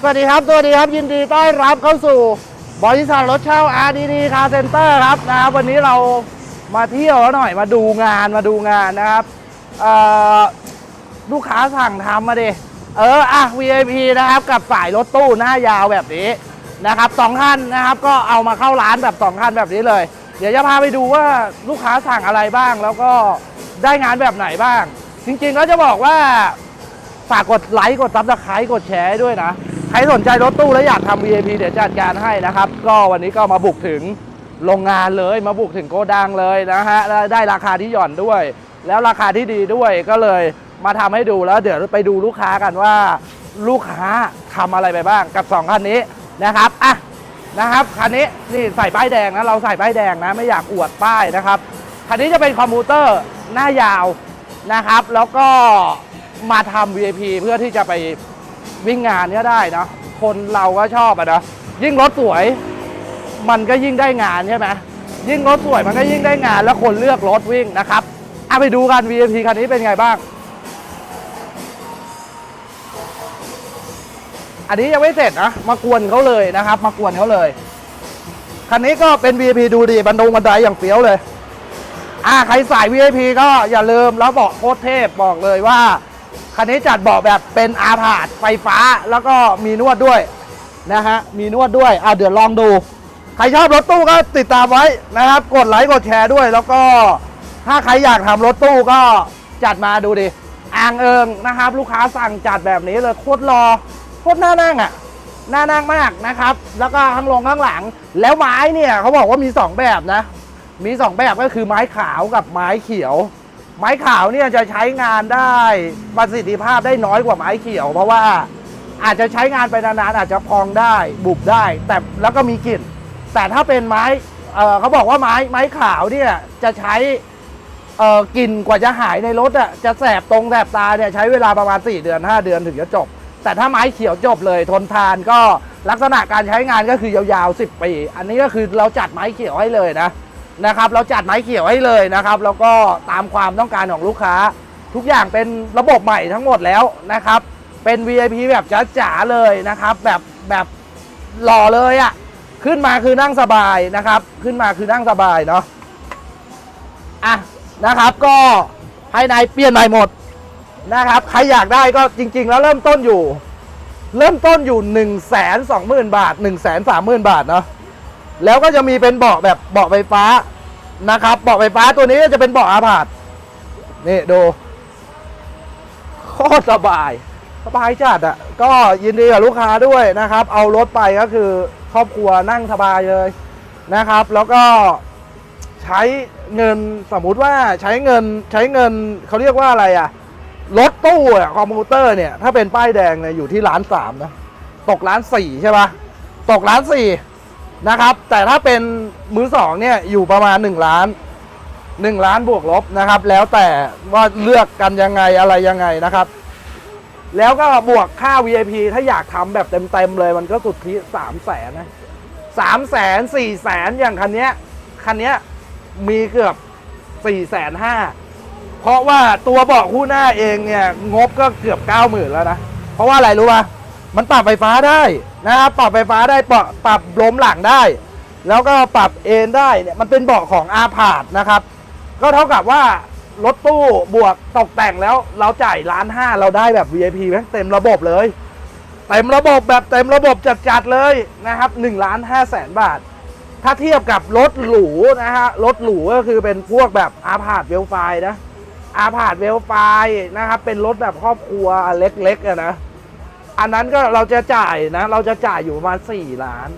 สวัสดีครับสวัสดีครับยินดีต้อนรับเข้าสู่บริษัทรถเช่า RDD Car Center ครับนะครับวันนี้เรามาเที่ยวหน่อยมาดูงานมาดูงานนะครับลูกค้าสั่งทำมาดิเอออะ VIP นะครับกับสายรถตู้หน้ายาวแบบนี้นะครับสองคันนะครับก็เอามาเข้าร้านแบบสองคันแบบนี้เลย เดี๋ยวจะพาไปดูว่าลูกค้าสั่งอะไรบ้าง แล้วก็ได้งานแบบไหนบ้าง จริงๆแล้วจะบอกว่าฝากกดไลค์กดซับสไครต์กดแชร์ด้วยนะ ใครสนใจรถตู้แล้วอยากทำ VIP เดี๋ยวจัดการให้นะครับ ก็วันนี้ก็มาบุกถึงโรงงานเลยมาบุกถึงโกดังเลยนะฮะแล้วได้ราคาที่หย่อนด้วย แล้วราคาที่ดีด้วยก็เลยมาทำให้ดูแล้วเดี๋ยวไปดูลูกค้ากันว่า ลูกค้าทำอะไรไปบ้างกับสองคันนี้นะครับอะนะครับคันนี้นี่ใส่ป้ายแดงนะเราใส่ป้ายแดงนะไม่อยากอวดป้ายนะครับคันนี้จะเป็นคอมพิวเตอร์หน้ายาวนะครับ แล้วก็มาทำ VIP เพื่อที่จะไป วิ่งงานก็ได้นะ คนเราก็ชอบอะนะ ยิ่งรถสวย มันก็ยิ่งได้งานใช่ไหมยิ่งรถสวยมันก็ยิ่งได้งาน แล้วคนเลือกรถวิ่งนะครับเอาไปดูกัน VIP คันนี้เป็นไงบ้าง อันนี้ยังไม่เสร็จนะ มากวนเขาเลยนะครับ มากวนเขาเลย คันนี้ก็เป็น VIP ดูดีบันดงบันไดอย่างเฟี้ยวเลยอ่าใครสาย VIP ก็อย่าลืมแล้วบาะโคตรเทพบอกเลยว่า คันนี้จัดเบาะแบบเป็นอาผาดไฟฟ้าแล้วก็มีนวดด้วยนะฮะมีนวดด้วยอ่าเดี๋ยวลองดู ใครชอบรถตู้ก็ติดตามไว้นะครับ กดไลค์กดแชร์ด้วย แล้วก็ถ้าใครอยากทำรถตู้ก็จัดมาดูดิอ่างเอิงนะครับ ลูกค้าสั่งจัดแบบนี้เลยโคตรรอโคตรน่านั่งอะน่านั่งมากนะครับ แล้วก็ข้างลงข้างหลัง แล้วไม้เนี่ยเขาบอกว่ามีสองแบบนะ มีสองแบบก็คือไม้ขาวกับไม้เขียว ไม้ขาวเนี่ยจะใช้งานได้ประสิทธิภาพได้น้อยกว่าไม้เขียว เพราะว่าอาจจะใช้งานไปนานๆอาจจะพองได้บุบได้ แต่แล้วก็มีกลิ่น แต่ถ้าเป็นไม้เเขาบอกว่าไม้ไม้ขาวเนี่ยจะใช้กลิ่นกว่าจะหายในรถอะจะแสบตรงแสบตาเนี่ยใช้เวลาประมาณ 4 เดือน 5 เดือนถึงจะจบ แต่ถ้าไม้เขียวจบเลยทนทานก็ลักษณะการใช้งานก็คือยาวๆ 10 ปี อันนี้ก็คือเราจัดไม้เขียวให้เลยนะ นะครับเราจัดไม้เขียวให้เลยนะครับแล้วก็ตามความต้องการของลูกค้า ทุกอย่างเป็นระบบใหม่ทั้งหมดแล้วนะครับ เป็น VIP แบบจ๋าๆเลยนะครับ แบบแบบหล่อเลยอะ่ะขึ้นมาคือนั่งสบายนะครับ ขึ้นมาคือนั่งสบายเนาะอะนะครับก็ภายในเปลี่ยนใหม่หมดนะครับใครอยากได้ก็จริง ๆ แล้วเริ่มต้นอยู่ เริ่มต้นอยู่1นึ่งแสนสองหมื่นบาท1นึ่งแสนสามหมื่นบาทเนาะ แล้วก็จะมีเป็นเบาะแบบเบาะไฟฟ้านะครับเบาะไฟฟ้าตัวนี้จะเป็นเบาะอาผาดนี่ดูโคตรสบาย สบายจัดอะ่ะ ก็ยินดีกับลูกค้าด้วยนะครับ เอารถไปก็คือครอบครัวนั่งสบายเลยนะครับ แล้วก็ใช้เงินสมมุติว่าใช้เงินใช้เงินเขาเรียกว่าอะไรอะ่ะรถตู้อะคอมพิวเตอร์เนี่ย ถ้าเป็นป้ายแดงเนี่ยอยู่ที่ล้านสามนะ ตกล้านสี่ใช่ปะตกล้านสี่ นะครับ แต่ถ้าเป็นมือสองเนี่ยอยู่ประมาณหนึ่งล้านหนึ่งล้านบวกลบนะครับ แล้วแต่ว่าเลือกกันยังไงอะไรยังไงนะครับ แล้วก็บวกค่า VIP ถ้าอยากทำแบบเต็มๆเลยมันก็สุดที่สามแสนนะสามแสนสี่แสนอย่างคันนี้คันนี้มีเกือบสี่แสนห้าเพราะว่าตัวเบาะคู่หน้าเองเนี่ยงบก็เกือบเก้าหมื่นแล้วนะ เพราะว่าอะไรรู้ป่ะ มันปรับไฟฟ้าได้นะครับปรับไฟฟ้าได้ปรับปรับล้มหลังได้ แล้วก็ปรับเอนได้เนี่ยมันเป็นเบาะของอาพาดนะครับ ก็เท่ากับว่ารถตู้บวกตกแต่งแล้วเราจ่ายล้านห้าเราได้แบบ VIP แม่งเต็มระบบเลยเต็มระบบแบบเต็มระบบจัดๆเลยนะครับ1ล้าน5แสนบาท ถ้าเทียบกับรถหรูนะฮะรถหรูก็คือเป็นพวกแบบอาพาดเวลไฟนะอาพาดเวลไฟนะครับเป็นรถแบบครอบครัวเล็กๆนะ อันนั้นก็เราจะจ่ายนะ เราจะจ่ายอยู่ประมาณ4ล้าน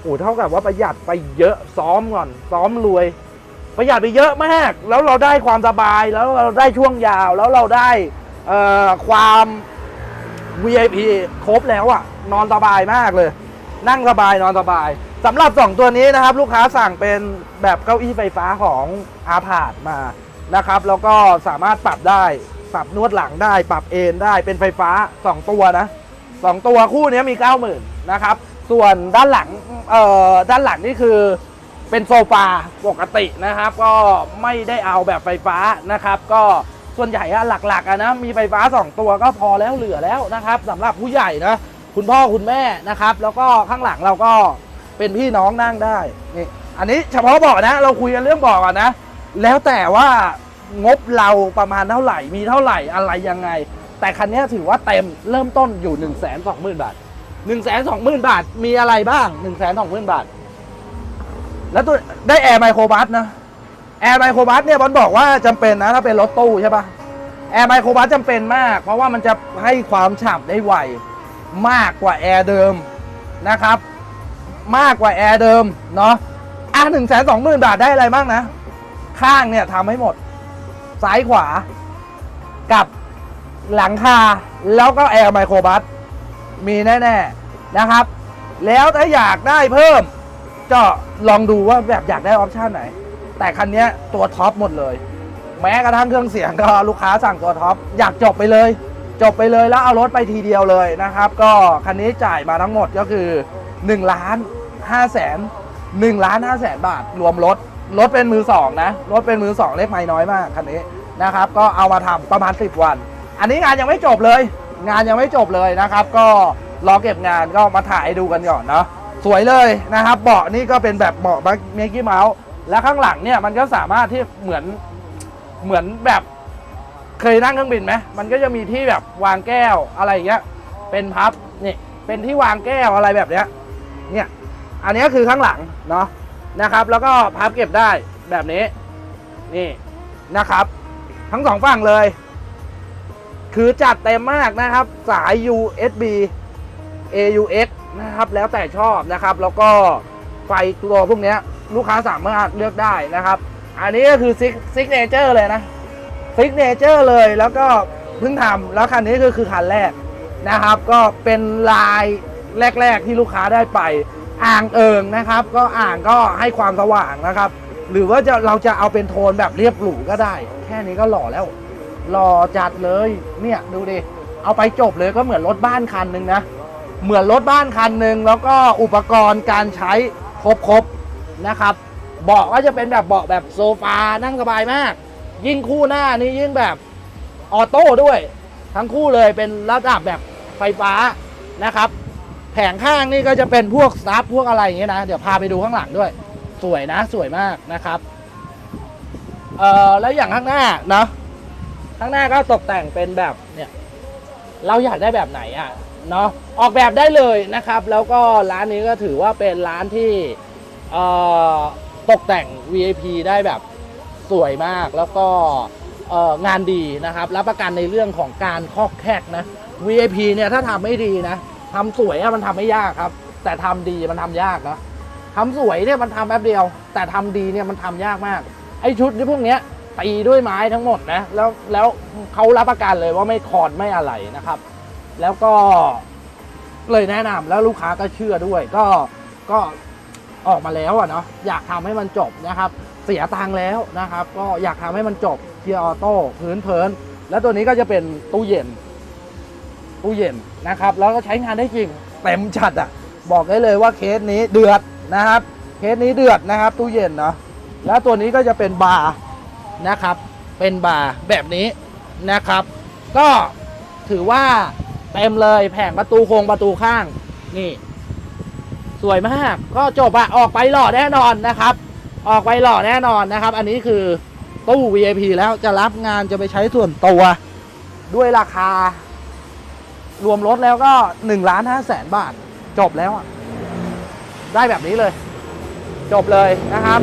โอ้เท่ากับว่าประหยัดไปเยอะซ้อมก่อน ซ้อมรวย ประหยัดไปเยอะมาก แล้วเราได้ความสบายแล้วเราได้ช่วงยาวแล้วเราได้อ่อความ VIP ครบแล้วอะนอนสบายมากเลย นั่งสบายนอนสบายสำหรับสองตัวนี้นะครับ ลูกค้าสั่งเป็นแบบเก้าอี้ไฟฟ้าของอาพาดมานะครับ แล้วก็สามารถปรับได้ ปรับนวดหลังได้ ปรับเอนได้เป็นไฟฟ้า 2 ตัวนะสองตัวคู่นี้มี 90,000นะครับ ส่วนด้านหลังเอ่อด้านหลังนี่คือเป็นโซฟาปกตินะครับ ก็ไม่ได้เอาแบบไฟฟ้านะครับ ก็ส่วนใหญ่อะหลักๆอะนะมีไฟฟ้า 2 ตัวก็พอแล้วเหลือแล้วนะครับสำหรับผู้ใหญ่นะคุณพ่อคุณแม่นะครับ แล้วก็ข้างหลังเราก็เป็นพี่น้องนั่งได้นี่อันนี้เฉพาะเบาะนะ เราคุยกันเรื่องเบาะก่อนนะ แล้วแต่ว่า งบเราประมาณเท่าไหร่ มีเท่าไหร่อะไรยังไง แต่คันนี้ถือว่าเต็มเริ่มต้นอยู่ 1 2 0 0 0 0 บาท 1 2 0 0 0 0 บาท มีอะไรบ้าง 1 2 0 0 0 0 บาท แล้วตัวได้แอร์ไมโครบัสนะแอร์ไมโครบัสเนี่ยบอลบอกว่าจำเป็นนะถ้าเป็นรถตู้ใช่ปะแอร์ไมโครบัสจำเป็นมาก เพราะว่ามันจะให้ความฉ่ำได้ไวมากกว่าแอร์เดิมนะครับ มากกว่าแอร์เดิมเนาะอะหนึ่งแสนสองหมื่นบาทได้อะไรบ้างนะ ข้างเนี่ยทำให้หมด ซ้ายขวา กับหลังคา แล้วก็แอร์ไมโครบัส มีแน่ ๆ นะครับ แล้วถ้าอยากได้เพิ่ม ก็ลองดูว่าแบบอยากได้ออปชันไหน แต่คันนี้ตัวท็อปหมดเลย แม้กระทั่งเครื่องเสียงก็ลูกค้าสั่งตัวท็อป อยากจบไปเลย จบไปเลยแล้วเอารถไปทีเดียวเลยนะครับ ก็คันนี้จ่ายมาทั้งหมดก็คือ1ล้าน5แสน1ล้าน5แสนบาทรวมรถ รถเป็นมือสองนะ รถเป็นมือสองเลขไม่น้อยมากคันนี้นะครับ ก็เอามาทำประมาณ 10 วัน อันนี้งานยังไม่จบเลย งานยังไม่จบเลยนะครับ ก็รอเก็บงานก็มาถ่ายดูกันก่อนเนาะสวยเลยนะครับ เบาะนี่ก็เป็นแบบเบาะเมกี้เมาส์และข้างหลังเนี่ยมันก็สามารถที่เหมือนเหมือนแบบเคยนั่งเครื่องบินไหมมันก็จะมีที่แบบวางแก้วอะไรอย่างเงี้ยเป็นพับนี่เป็นที่วางแก้วอะไรแบบเนี้ยเนี่ยอันนี้คือข้างหลังเนาะ นะครับ แล้วก็พับเก็บได้แบบนี้ นี่นะครับ ทั้งสองฝั่งเลย คือจัดเต็มมากนะครับ สาย USB AUX นะครับ แล้วแต่ชอบนะครับ แล้วก็ไฟตัวพวกนี้ลูกค้าสามารถเลือกได้นะครับ อันนี้ก็คือซิกเนเจอร์เลยนะซิกเนเจอร์เลยแล้วก็เพิ่งทำแล้วคันนี้ก็คือคันแรกนะครับ ก็เป็นลายแรก ๆ ที่ลูกค้าได้ไป อ่างเอิงนะครับ ก็อ่างก็ให้ความสว่างนะครับ หรือว่าจะเราจะเอาเป็นโทนแบบเรียบหรูก็ได้ แค่นี้ก็หล่อแล้ว หล่อจัดเลยเนี่ยดูดิเอาไปจบเลยก็เหมือนรถบ้านคันหนึ่งนะเหมือนรถบ้านคันหนึ่งแล้วก็อุปกรณ์การใช้ครบๆนะครับเบาะก็จะเป็นแบบเบาะแบบโซฟานั่งสบายมาก ยิ่งคู่หน้านี่ยิ่งแบบออโต้ด้วย ทั้งคู่เลยเป็นระดับแบบไฟฟ้านะครับ แผงข้างนี่ก็จะเป็นพวกซับพวกอะไรอย่างเงี้ยนะ เดี๋ยวพาไปดูข้างหลังด้วย สวยนะ สวยมากนะครับ เอ่อ แล้วอย่างข้างหน้าเนาะ ข้างหน้าก็ตกแต่งเป็นแบบเนี่ย เราอยากได้แบบไหนอะ เนาะ ออกแบบได้เลยนะครับ แล้วก็ร้านนี้ก็ถือว่าเป็นร้านที่ เอ่อ ตกแต่ง VIP ได้แบบสวยมาก แล้วก็เอ่องานดีนะครับ รับประกันในเรื่องของการคอกแคกนะ VIP เนี่ยถ้าทำไม่ดีนะ ทำสวยอะมันทำไม่ยากครับ แต่ทำดีมันทำยากนะทำสวยเนี่ยมันทำแป๊บเดียว แต่ทำดีเนี่ยมันทำยากมาก ไอชุดที่พวกเนี้ยตีด้วยไม้ทั้งหมดนะ แล้วแล้วเขารับประกันเลยว่าไม่คอนไม่อะไรนะครับ แล้วก็เลยแนะนำแล้วลูกค้าก็เชื่อด้วย ก็ก็ออกมาแล้วอะเนาะอยากทำให้มันจบนะครับ เสียตังค์แล้วนะครับ ก็อยากทำให้มันจบเกียร์ออโต้พื้นเพลินแล้วตัวนี้ก็จะเป็นตู้เย็น ตู้เย็นนะครับแล้วก็ใช้งานได้จริงเต็มจัดอะบอกได้เลยว่าเคสนี้เดือดนะครับ เคสนี้เดือดนะครับ ตู้เย็นเนาะแล้วตัวนี้ก็จะเป็นบาร์นะครับ เป็นบาร์แบบนี้นะครับ ก็ถือว่าเต็มเลยแผงประตูโครงประตูข้างนี่ สวยมากก็จบอะออกไปหล่อแน่นอนนะครับ ออกไปหล่อแน่นอนนะครับ อันนี้คือตู้ VIP แล้วจะรับงานจะไปใช้ส่วนตัวด้วยราคา รวมรถแล้วก็1ล้าน5แสนบาท จบแล้วอะได้แบบนี้เลย จบเลยนะครับ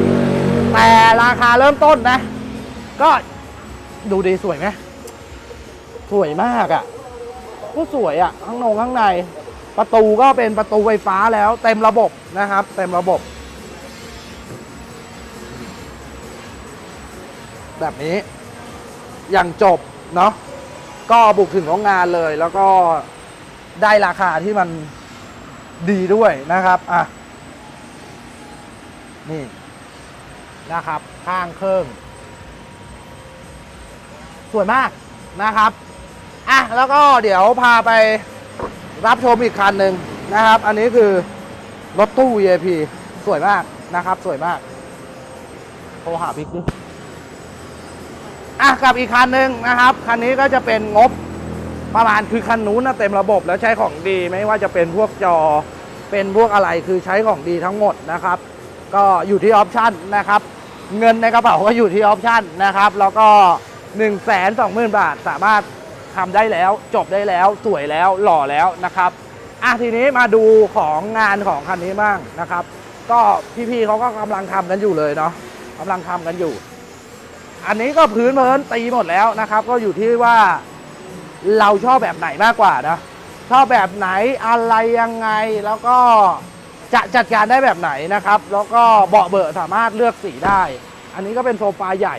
แต่ราคาเริ่มต้นนะ ก็ดูดีสวยไหมสวยมากอะ่ะก็สวยอะ่ะข้างนงข้างใน ประตูก็เป็นประตูไฟฟ้าแล้ว เต็มระบบนะครับ เต็มระบบ แบบนี้ อย่างจบเนาะ ก็บุกถึงโรงงานเลย แล้วก็ได้ราคาที่มันดีด้วยนะครับอะนี่นะครับ ข้างเครื่อง สวยมากนะครับอะแล้วก็เดี๋ยวพาไปรับชมอีกคันหนึ่งนะครับ อันนี้คือรถตู้ VIP สวยมากนะครับ สวยมากโทรหาบิ๊กดิ อะกับอีกคันหนึ่งนะครับ คันนี้ก็จะเป็นงบประมาณคือคันนู้นนะเต็มระบบแล้วใช้ของดีไม่ว่าจะเป็นพวกจอเป็นพวกอะไรคือใช้ของดีทั้งหมดนะครับ ก็อยู่ที่ออปชันนะครับ เงินในกระเป๋าก็อยู่ที่ออปชันนะครับ แล้วก็1นึ่งแสนสองหมื่นบาทสามารถทำได้แล้วจบได้แล้วสวยแล้วหล่อแล้วนะครับอะทีนี้มาดูของงานของคันนี้บ้างนะครับ ก็พี่ๆเขาก็กำลังทำกันอยู่เลยเนาะกำลังทำกันอยู่ อันนี้ก็พื้นเพลินตีหมดแล้วนะครับ ก็อยู่ที่ว่าเราชอบแบบไหนมากกว่านะชอบแบบไหนอะไรยังไงแล้วก็จะจัดการได้แบบไหนนะครับ แล้วก็เบาะเบอะสามารถเลือกสีได้ อันนี้ก็เป็นโซฟาใหญ่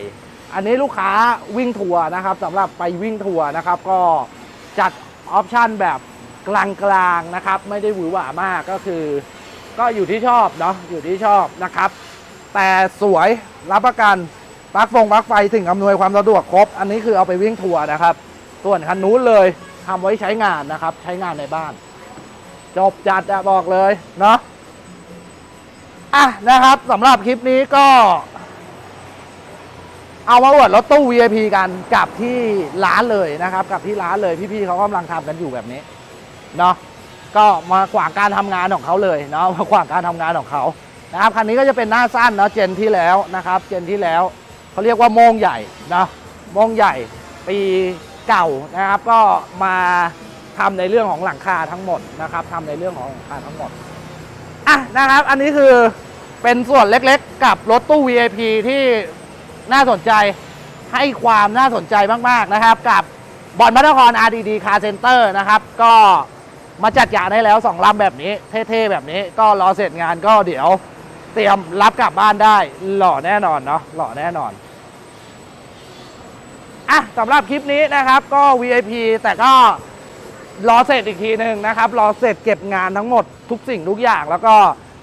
อันนี้ลูกค้าวิ่งทัวร์นะครับสำหรับไปวิ่งทัวร์นะครับ ก็จัดออปชันแบบกลางๆนะครับ ไม่ได้หวือหวามากก็คือ ก็อยู่ที่ชอบเนาะอยู่ที่ชอบนะครับ แต่สวยรับประกัน ปลั๊กฟงปลั๊กไฟถึงอำนวยความสะดวกครบ อันนี้คือเอาไปวิ่งทัวร์นะครับ ส่วนคันนู้นเลยทำไว้ใช้งานนะครับ ใช้งานในบ้าน จบจัดอะบอกเลยเนาะอะนะครับสำหรับคลิปนี้ก็ เอามาอวดรถตู้ VIP กันกับที่ร้านเลยนะครับ กับที่ร้านเลยพี่ๆเขากำลังทำกันอยู่แบบนี้เนาะก็มาขวางการทำงานของเขาเลยเนาะมาขวางการทำงานของเขานะครับคันนี้ก็จะเป็นหน้าสั้นเนาะเจนที่แล้วนะครับ เจนที่แล้ว เขาเรียกว่าโมงใหญ่เนาะโมงใหญ่ปีเก่านะครับก็มาทำในเรื่องของหลังคาทั้งหมดนะครับทำในเรื่องของหลังคาทั้งหมดอะนะครับอันนี้คือเป็นส่วนเล็กๆ กับรถตู้ VIP ที่น่าสนใจให้ความน่าสนใจมากๆนะครับ กับบอลพัฒนคร RDD Car Center นะครับ ก็มาจัดการให้แล้ว 2ลำแบบนี้เท่ๆ แบบนี้ก็รอเสร็จงานก็เดี๋ยว เตรียมรับกลับบ้านได้หล่อแน่นอนเนาะหล่อแน่นอน อะสำหรับคลิปนี้นะครับก็ VIP แต่ก็รอเสร็จอีกทีหนึ่งนะครับ รอเสร็จเก็บงานทั้งหมดทุกสิ่งทุกอย่างแล้วก็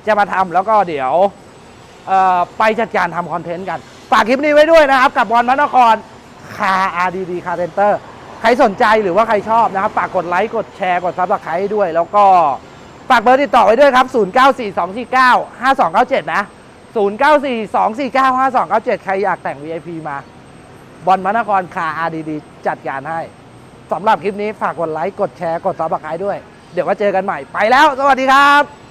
จะมาทำแล้วก็เดี๋ยวไปจัดการทำคอนเทนต์กัน ฝากคลิปนี้ไว้ด้วยนะครับ กับบอลพระนครคา RDD คาเซนเตอร์ใครสนใจหรือว่าใครชอบนะครับ ฝากกดไลค์กดแชร์กดซับสไครต์ด้วย แล้วก็ฝากเบอร์ติดต่อไว้ด้วยครับ 0942495297 นะ 0942495297 ใครอยากแต่ง VIP มา บอลมานครคาอาดีดีจัดการให้สำหรับคลิปนี้ฝากกดไลค์ กดแชร์ กดซับสไครต์ด้วย เดี๋ยวว่าเจอกันใหม่ไปแล้ว สวัสดีครับ